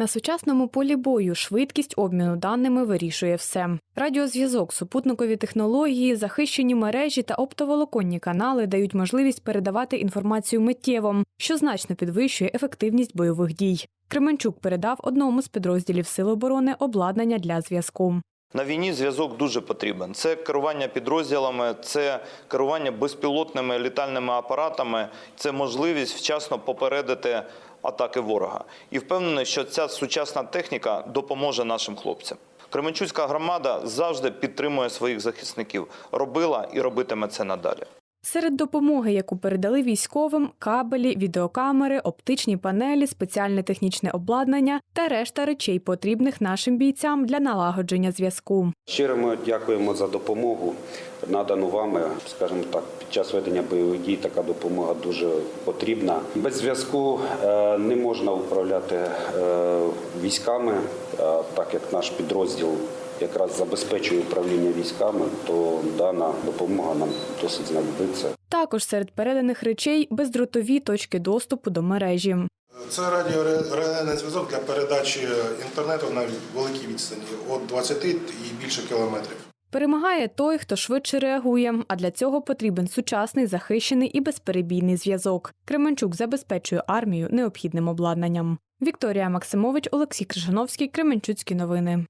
На сучасному полі бою швидкість обміну даними вирішує все. Радіозв'язок, супутникові технології, захищені мережі та оптоволоконні канали дають можливість передавати інформацію миттєво, що значно підвищує ефективність бойових дій. Кременчук передав одному з підрозділів Сил оборони обладнання для зв'язку. На війні зв'язок дуже потрібен. Це керування підрозділами, це керування безпілотними літальними апаратами, це можливість вчасно попередити атаки ворога. І впевнений, що ця сучасна техніка допоможе нашим хлопцям. Кременчуцька громада завжди підтримує своїх захисників, робила і робитиме це надалі. Серед допомоги, яку передали військовим, кабелі, відеокамери, оптичні панелі, спеціальне технічне обладнання та решта речей, потрібних нашим бійцям для налагодження зв'язку. Щиро ми дякуємо за допомогу, надану вами. Скажімо так, під час ведення бойових дій така допомога дуже потрібна. Без зв'язку е, не можна управляти е, військами, е, так як наш підрозділ якраз забезпечує управління військами, то дана допомога нам досить знадобиться. Також серед переданих речей бездротові точки доступу до мережі. Це радіорелейний зв'язок для передачі інтернету на великій відстані від 20 і більше кілометрів. Перемагає той, хто швидше реагує, а для цього потрібен сучасний, захищений і безперебійний зв'язок. Кременчук забезпечує армію необхідним обладнанням. Вікторія Максимович, Олексій Крижановський, Кременчуцькі новини.